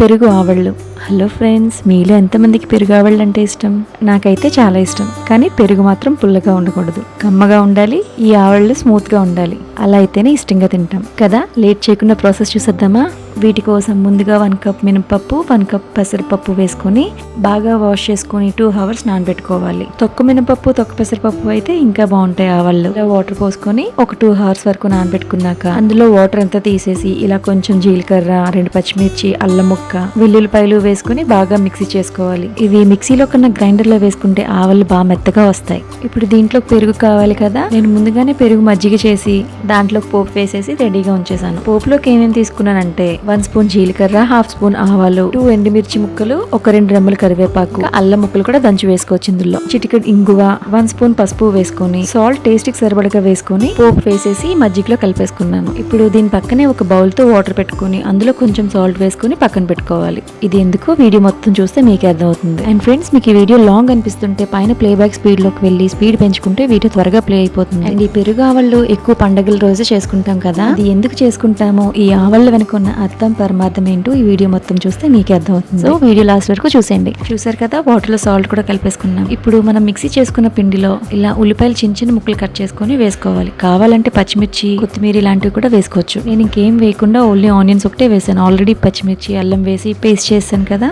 పెరుగు ఆవళ్ళు. Hello friends మీలో ఎంతమందికి పెరుగు ఆవళ్ళు అంటే ఇష్టం? నాకైతే చాలా ఇష్టం. కానీ పెరుగు మాత్రం పుల్లగా ఉండకూడదు. కమ్మగా ఉండాలి ఈ ఆవళ్ళు స్మూత్గా ఉండాలి. అలా అయితేనే ఇష్టంగా తింటాం. కదా లేట్ చేయకుండా ప్రాసెస్ చూసేద్దామా? వీటి కోసం ముందుగా వన్ కప్ మినపప్పు వన్ కప్ పెసరపప్పు వేసుకొని బాగా వాష్ చేసుకొని టూ అవర్స్ నానబెట్టుకోవాలి. తొక్క మినపప్పు తొక్క పెసరపప్పు అయితే ఇంకా బాగుంటాయి ఆవాళ్ళు వాటర్ పోసుకొని ఒక టూ అవర్స్ వరకు నానబెట్టుకున్నాక అందులో వాటర్ అంతా తీసేసి ఇలా కొంచెం జీలకర్ర రెండు పచ్చిమిర్చి అల్లం ముక్క వెల్లుల్లిపాయలు వేసుకొని బాగా మిక్సీ చేసుకోవాలి. ఇవి మిక్సీలో కన్నా గ్రైండర్లో వేసుకుంటే ఆవలు బాగా మెత్తగా వస్తాయి. ఇప్పుడు దీంట్లో పెరుగు కావాలి కదా? నేను ముందుగానే పెరుగు మజ్జిగ చేసి దాంట్లో పోపు వేసేసి రెడీగా ఉంచేసాను పోపులోకి ఏమేమి తీసుకున్నానంటే వన్ స్పూన్ జీలకర్ర హాఫ్ స్పూన్ ఆవాలు టూ ఎండుమిర్చి ముక్కలు ఒక రెండు రెమ్మలు కరివేపాకు అల్లం ముక్కలు కూడా దంచి వేసుకోవచ్చు ఇందులో. చిటికెడ్ ఇంగువ వన్ స్పూన్ పసుపు వేసుకొని సాల్ట్ టేస్ట్కి సరిపడగా వేసుకొని పోపు వేసేసి మజ్జిగలో కలిపేసుకున్నాను. ఇప్పుడు దీని పక్కనే ఒక బౌల్తో వాటర్ పెట్టుకొని అందులో కొంచెం సాల్ట్ వేసుకొని పక్కన పెట్టుకోవాలి. ఇది ఎందుకు? వీడియో మొత్తం చూస్తే మీకే అర్థమవుతుంది. అండ్ ఫ్రెండ్స్ మీకు ఈ వీడియో లాంగ్ అనిపిస్తుంటే పైన ప్లేబ్యాక్ స్పీడ్లోకి వెళ్ళి స్పీడ్ పెంచుకుంటే వీడియో త్వరగా ప్లే అయిపోతుంది. అండ్ ఈ పెరుగు ఆవళ్ళు ఎక్కువ పండగల రోజు చేసుకుంటాం కదా? అది ఎందుకు చేసుకుంటామో ఈ ఆవళ్ళ వెనుక ఉన్న అర్థం పరమార్థం ఏంటో ఈ వీడియో మొత్తం చూస్తే మీకే అర్థమవుతుంది. సో వీడియో లాస్ట్ వరకు చూసేయండి. చూసారు కదా వాటర్లో సాల్ట్ కూడా కలిపేసుకున్నాం. ఇప్పుడు మనం మిక్సీ చేసుకున్న పిండిలో ఇలా ఉల్లిపాయలు చిన్న చిన్న ముక్కలు కట్ చేసుకొని వేసుకోవాలి. కావాలంటే పచ్చిమిర్చి కొత్తిమీర ఇలాంటివి కూడా వేసుకోవచ్చు. నేను ఇంకేం వేయకుండా ఓన్లీ ఆనియన్స్ ఒకటే వేసాను. ఆల్రెడీ పచ్చిమిర్చి అల్లం వేసి పేస్ట్ చేశాను కదా.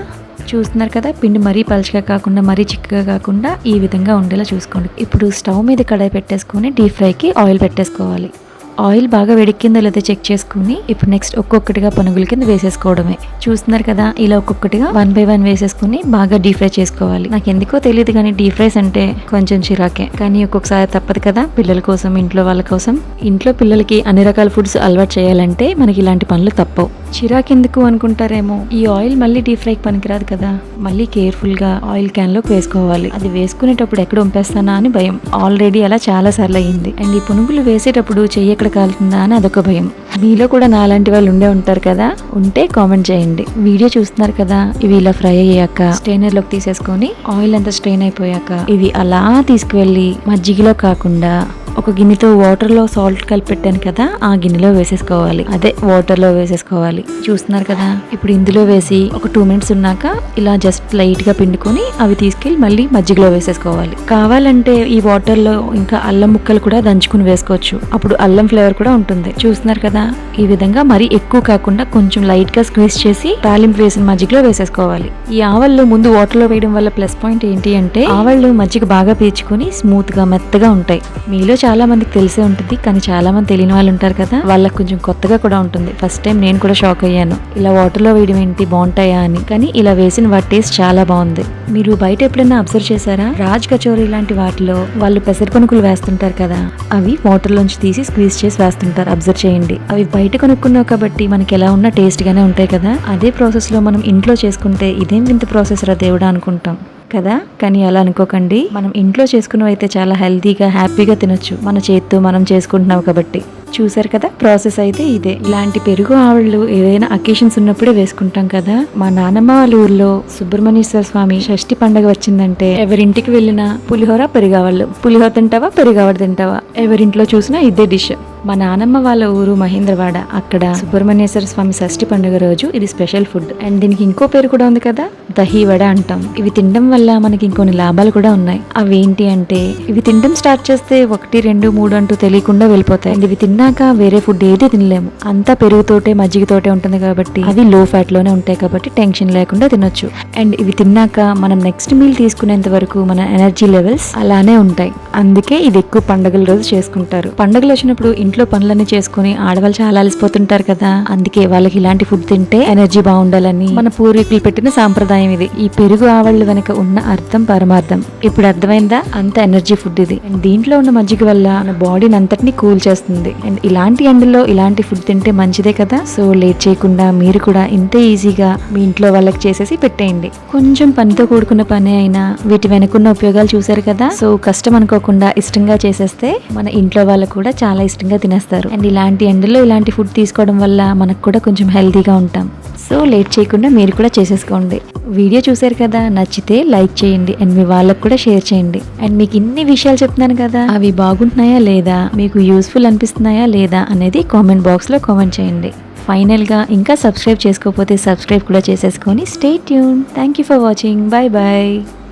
చూస్తున్నారు కదా పిండి మరీ పలుచగా కాకుండా మరీ చిక్కగా కాకుండా ఈ విధంగా ఉండేలా చూసుకోండి. ఇప్పుడు స్టవ్ మీద కడాయి పెట్టేసుకొని డీప్ ఫ్రైకి ఆయిల్ పెట్టేసుకోవాలి. ఆయిల్ బాగా వేడెక్కిందో లేదో చెక్ చేసుకుని ఇప్పుడు నెక్స్ట్ ఒక్కొక్కటిగా పనుగుల కింద వేసేసుకోవడమే. చూస్తున్నారు కదా ఇలా ఒక్కొక్కటిగా వన్ బై వన్ వేసేసుకుని బాగా డీప్ ఫ్రై చేసుకోవాలి. నాకు ఎందుకో తెలియదు కానీ డీప్ ఫ్రైస్ అంటే కొంచెం చిరాకే. కానీ ఒక్కొక్కసారి తప్పదు కదా పిల్లల కోసం ఇంట్లో వాళ్ళ కోసం. ఇంట్లో పిల్లలకి అన్ని రకాల ఫుడ్స్ అలవాటు చేయాలంటే మనకి ఇలాంటి పనులు తప్పవు. చిరాకెందుకు అనుకుంటారేమో? ఈ ఆయిల్ మళ్ళీ డీప్ ఫ్రైకి పనికిరాదు కదా. మళ్ళీ కేర్ఫుల్గా ఆయిల్ క్యాన్లోకి వేసుకోవాలి. అది వేసుకునేటప్పుడు ఎక్కడ ఉంపేస్తానా అని భయం. ఆల్రెడీ అలా చాలా సార్లు అయ్యింది. అండ్ ఈ పునుగులు వేసేటప్పుడు చెయ్యి ఎక్కడ కాలుతుందా అని అదొక భయం. మీలో కూడా నాలాంటి వాళ్ళు ఉండే ఉంటారు కదా? ఉంటే కామెంట్ చేయండి. వీడియో చూస్తున్నారు కదా? ఇవి ఇలా ఫ్రై అయ్యాక స్ట్రైనర్లోకి తీసేసుకొని ఆయిల్ అంతా స్ట్రెయిన్ అయిపోయాక ఇవి అలా తీసుకువెళ్ళి మజ్జిగలో కాకుండా ఒక గిన్నెతో వాటర్లో సాల్ట్ కలిపి పెట్టాను కదా ఆ గిన్నెలో వేసేసుకోవాలి. అదే వాటర్లో వేసేసుకోవాలి. చూస్తున్నారు కదా? ఇప్పుడు ఇందులో వేసి ఒక టూ మినిట్స్ ఉన్నాక ఇలా జస్ట్ లైట్గా పిండుకొని అవి తీసుకెళ్ళి మళ్ళీ మజ్జిగలో వేసేసుకోవాలి. కావాలంటే ఈ వాటర్లో ఇంకా అల్లం ముక్కలు కూడా దంచుకుని వేసుకోవచ్చు. అప్పుడు అల్లం ఫ్లేవర్ కూడా ఉంటుంది. చూస్తున్నారు కదా? ఈ విధంగా మరీ ఎక్కువ కాకుండా కొంచెం లైట్గా స్క్వీజ్ చేసి తాలింపు వేసిన మజ్జిగలో వేసేసుకోవాలి. ఈ ఆవళ్ళు ముందు వాటర్లో వేయడం వల్ల ప్లస్ పాయింట్ ఏంటి అంటే ఆవళ్ళు మజ్జిగ బాగా పీల్చుకొని స్మూత్గా మెత్తగా ఉంటాయి. మీలో చాలా మందికి తెలిసే ఉంటుంది కానీ చాలా మంది తెలియని వాళ్ళు ఉంటారు కదా. వాళ్ళకి కొంచెం కొత్తగా కూడా ఉంటుంది. ఫస్ట్ టైం నేను కూడా షాక్ అయ్యాను. ఇలా వాటర్లో వేయడం ఏంటి? బాగుంటాయా అని. కానీ ఇలా వేసిన వాటి టేస్ట్ చాలా బాగుంది. మీరు బయట ఎప్పుడైనా అబ్జర్వ్ చేశారా? రాజ్ కచోరీ లాంటి వాటిలో వాళ్ళు పెసరపనుకులు వేస్తుంటారు కదా. అవి వాటర్ లోంచి తీసి స్క్వీజ్ చేసి వేస్తుంటారు. అబ్జర్వ్ చేయండి. అవి బయట కొనుక్కున్నావు కాబట్టి మనకి ఎలా ఉన్నా టేస్ట్ గానే ఉంటాయి కదా. అదే ప్రాసెస్లో మనం ఇంట్లో చేసుకుంటే ఇదేం వింత ప్రాసెస్ రా దేవుడా అనుకుంటాం. కదా? కానీ అలా అనుకోకండి. మనం ఇంట్లో చేసుకున్నవి అయితే చాలా హెల్తీగా హ్యాపీగా తినొచ్చు. మన చేత్తో మనం చేసుకుంటున్నాం కాబట్టి. చూసారు కదా? ప్రాసెస్ అయితే ఇదే. ఇలాంటి పెరుగు ఆవిళ్ళు ఏదైనా అకేషన్స్ ఉన్నప్పుడే వేసుకుంటాం కదా? మా నానమ్మ వాళ్ళ ఊర్లో సుబ్రహ్మణ్యేశ్వర స్వామి షష్ఠి పండగ వచ్చిందంటే ఎవరింటికి వెళ్ళినా పులిహోర పెరిగావాళ్ళు. పులిహోర తింటావా పెరిగావడ తింటావా? ఎవరింట్లో చూసినా ఇదే డిష్. మా నానమ్మ వాళ్ళ ఊరు మహేంద్రవాడ. అక్కడ సుబ్రహ్మణ్యేశ్వర స్వామి షష్ఠి పండుగ రోజు ఇది స్పెషల్ ఫుడ్. అండ్ దీనికి ఇంకో పేరు కూడా ఉంది కదా? దహీ వడ అంటాం. ఇవి తినడం వల్ల మనకి ఇంకొన్ని లాభాలు కూడా ఉన్నాయి. అవి ఏంటి అంటే ఇవి తినడం స్టార్ట్ చేస్తే ఒకటి రెండు మూడు అంటూ తెలియకుండా వెళ్ళిపోతాయి. అండ్ ఇవి తిన్నాక వేరే ఫుడ్ ఏది తినలేము. అంతా పెరుగుతోటే మజ్జిగతోటే ఉంటుంది కాబట్టి అవి లో ఫ్యాట్లోనే ఉంటాయి కాబట్టి టెన్షన్ లేకుండా తినొచ్చు. అండ్ ఇవి తిన్నాక మనం నెక్స్ట్ మీల్ తీసుకునేంత వరకు మన ఎనర్జీ లెవెల్స్ అలానే ఉంటాయి. అందుకే ఇది ఎక్కువ పండుగల రోజు చేసుకుంటారు. పండుగలు వచ్చినప్పుడు ఇంట్లో పనులన్నీ చేసుకుని ఆడవాళ్ళు చాలా అలసిపోతుంటారు కదా. అందుకే వాళ్ళకి ఇలాంటి ఫుడ్ తింటే ఎనర్జీ బాగుండాలని మన పూర్వీకులు పెట్టిన సాంప్రదాయం ఇది. ఈ పెరుగు ఆవళ్ళు వెనక ఉన్న అర్థం పరమార్థం. ఇప్పుడు అర్థమైందా? అంత ఎనర్జీ ఫుడ్ ఇది. అండ్ దీంట్లో ఉన్న మజ్జిగ వల్ల మన బాడీని అంతటిని కూల్ చేస్తుంది. అండ్ ఇలాంటి ఎండల్లో ఇలాంటి ఫుడ్ తింటే మంచిదే కదా? సో లేట్ చేయకుండా మీరు కూడా ఇంతే ఈజీగా మీ ఇంట్లో వాళ్ళకి చేసేసి పెట్టేయండి. కొంచెం పనితో కూడుకున్న పని అయినా వీటి వెనుకున్న ఉపయోగాలు చూసారు కదా? సో కష్టం అనుకోకుండా ఇష్టంగా చేసేస్తే మన ఇంట్లో వాళ్ళు కూడా చాలా ఇష్టంగా తినేస్తారు. అండ్ ఇలాంటి ఎండలో ఇలాంటి ఫుడ్ తీసుకోవడం వల్ల మనకు కూడా కొంచెం హెల్తీగా ఉంటాం. సో లేట్ చేయకుండా మీరు కూడా చేసేసుకోండి. వీడియో చూసారు కదా నచ్చితే లైక్ చేయండి అండ్ మీ వాళ్ళకు కూడా షేర్ చేయండి. అండ్ మీకు ఇన్ని విషయాలు చెప్తున్నాను కదా అవి బాగుంటున్నాయా లేదా మీకు యూస్ఫుల్ అనిపిస్తున్నాయా లేదా అనేది కామెంట్ బాక్స్లో కామెంట్ చేయండి. ఫైనల్గా ఇంకా సబ్స్క్రైబ్ చేసుకోకపోతే సబ్స్క్రైబ్ కూడా చేసేసుకొని stay tune thank you for watching bye bye